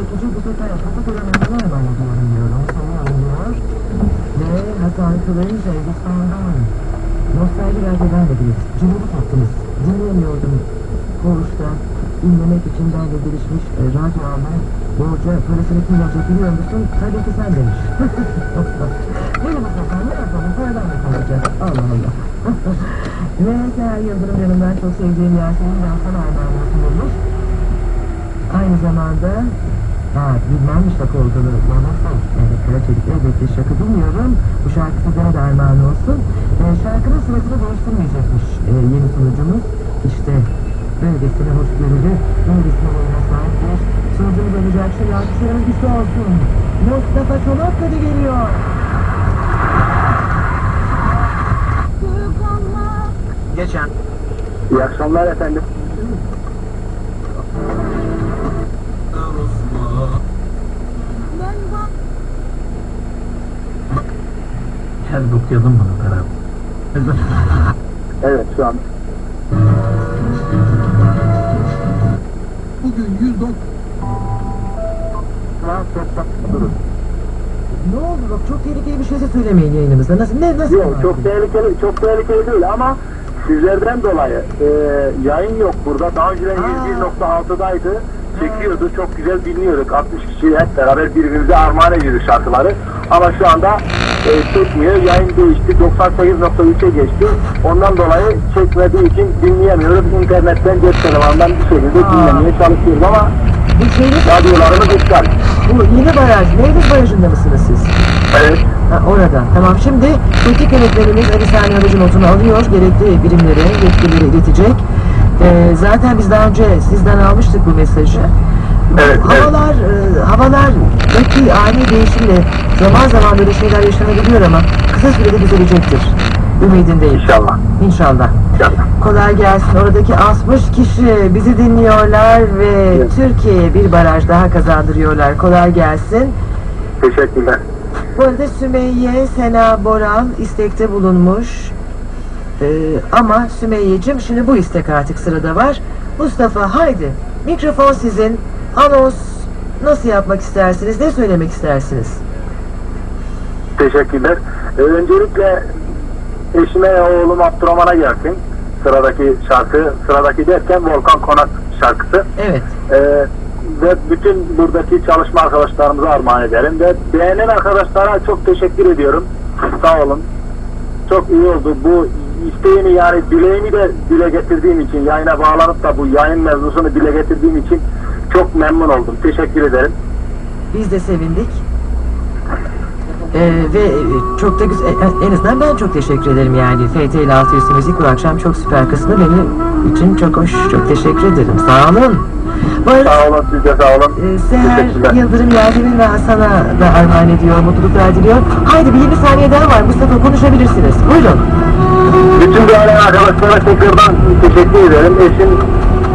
çekici bu sefer foto programına hemen ediyorum diyorum. Sanıyorum diyor. Ve Hasan Kılıç Elbistan'dan Nostalji Radyo'dan dediniz. Cumhuriyet hattınız. Dinleyemiyordum. Koğuşta dinlemek için benle gelişmiş e, radyo alma borca parasını kim verecek biliyor musun? Tabii ki sen demiş. Benim Hasan ne yapalım? Paradan mı kalacağız? Allah Allah. Ve Seher Yıldırım yanımdan çok sevdiğim Yasemin Dansan Armağan'ı sunulmuş. Aynı zamanda Ha, bilmem şaka olduğunu anlatsam. Evet, Karaçelik elbette şaka bilmiyorum. Bu şarkı sizlere de armağan olsun. Ee, şarkının sırasını değiştirmeyecekmiş ee, yeni sunucumuz. İşte böylesine hoşgörülü, böylesine oyuna sahip bir sunucumuz olacak. Şimdi alkışlarımız güçlü olsun. Mustafa Çolakkale geliyor. Geçen. İyi akşamlar efendim. Her okuyalım bunu beraber. Evet şu an. Bugün 190 Durun. Ne oldu bak çok tehlikeli bir şeyse söylemeyin yayınımızda. Nasıl, ne, nasıl? Yok çok tehlikeli, çok tehlikeli değil ama sizlerden dolayı e, yayın yok burada. Daha önceden Aa. 101.6'daydı. Çekiyordu. Çok güzel dinliyorduk. 60 kişi hep beraber birbirimize armağan ediyorduk şarkıları. Ama şu anda e, çekmiyor. Yayın değişti. 98.3'e geçti. Ondan dolayı çekmediği için dinleyemiyoruz. İnternetten, cep telefonundan bir şekilde Aa. dinlemeye çalışıyoruz ama Bir şeylik radyolarımız iptal. Bu yeni baraj, Meyvez Barajı'nda mısınız siz? Evet. Ha, orada. Tamam şimdi teknik yönetmenimiz Ali Sani Aracı notunu alıyor. Gerekli birimlere, yetkililere iletecek. Ee, zaten biz daha önce sizden almıştık bu mesajı. Evet, evet. havalar, e, havalardaki ani değişimle zaman zaman böyle şeyler yaşanabiliyor ama kısa sürede düzelecektir. Ümidindeyim. İnşallah. İnşallah. İnşallah. Kolay gelsin. Oradaki 60 kişi bizi dinliyorlar ve Evet. Türkiye'ye bir baraj daha kazandırıyorlar. Kolay gelsin. Teşekkürler. Bu arada Sümeyye Sena Boran istekte bulunmuş. Ee, ama Sümeyye'cim şimdi bu istek artık sırada var. Mustafa haydi mikrofon sizin. Anons nasıl yapmak istersiniz? Ne söylemek istersiniz? Teşekkürler. Ee, öncelikle eşime oğlum Abdurrahman'a gelsin. Sıradaki şarkı, sıradaki derken Volkan Konak şarkısı. Evet. Ee, ve bütün buradaki çalışma arkadaşlarımıza armağan ederim. Ve beğenen arkadaşlara çok teşekkür ediyorum. Sağ olun. Çok iyi oldu. Bu isteğimi yani dileğimi de dile getirdiğim için, yayına bağlanıp da bu yayın mevzusunu dile getirdiğim için çok memnun oldum. Teşekkür ederim. Biz de sevindik. Ee, ve e, çok da güzel, e, en azından ben çok teşekkür ederim yani. FT ile 600 Müzik bu akşam çok süper kısmı benim için çok hoş. Çok teşekkür ederim. Sağ olun. Bu arada Sağ olun, siz de sağ olun. e, Seher. Yıldırım Yasemin ve Hasan'a da armağan ediyor, mutluluklar diliyor. Haydi bir 20 saniye daha var. Mustafa konuşabilirsiniz. Buyurun. Bütün değerli arkadaşlara tekrardan teşekkür ederim. Eşim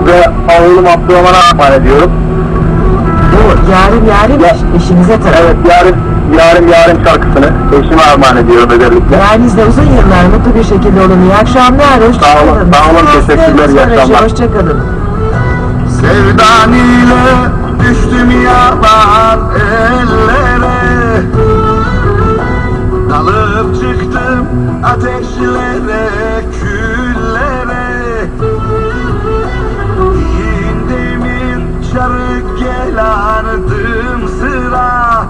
ve oğlum Abdurrahman'a armağan ediyorum. Bu yarim yarim Ya- işinize tabii. Evet, yarın yarın yarın şarkısını eşime armağan ediyorum özellikle. Yarinizle uzun yıllar mutlu bir şekilde olun. İyi akşamlar. Hoşçakalın. Sağ olun, sağ olun, teşekkürler, iyi akşamlar. Hoşçakalın. Sevdan ile düştüm yaban ellere ateşlere, küllere. Yiğin demir çarık gel ardım sıra.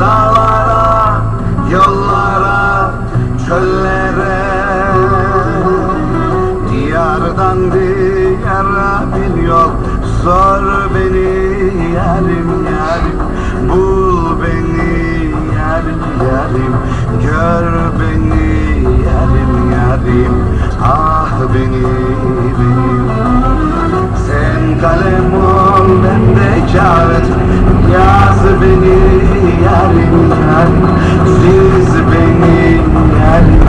Dağlara, yollara, çöllere. Diyardan diyara bir yol Sor beni yarim yarim. Bul beni yarim yarim Gör beni beni beni Sen kalem ol ben de kağıt. Yaz beni yarim yar. Siz beni yarim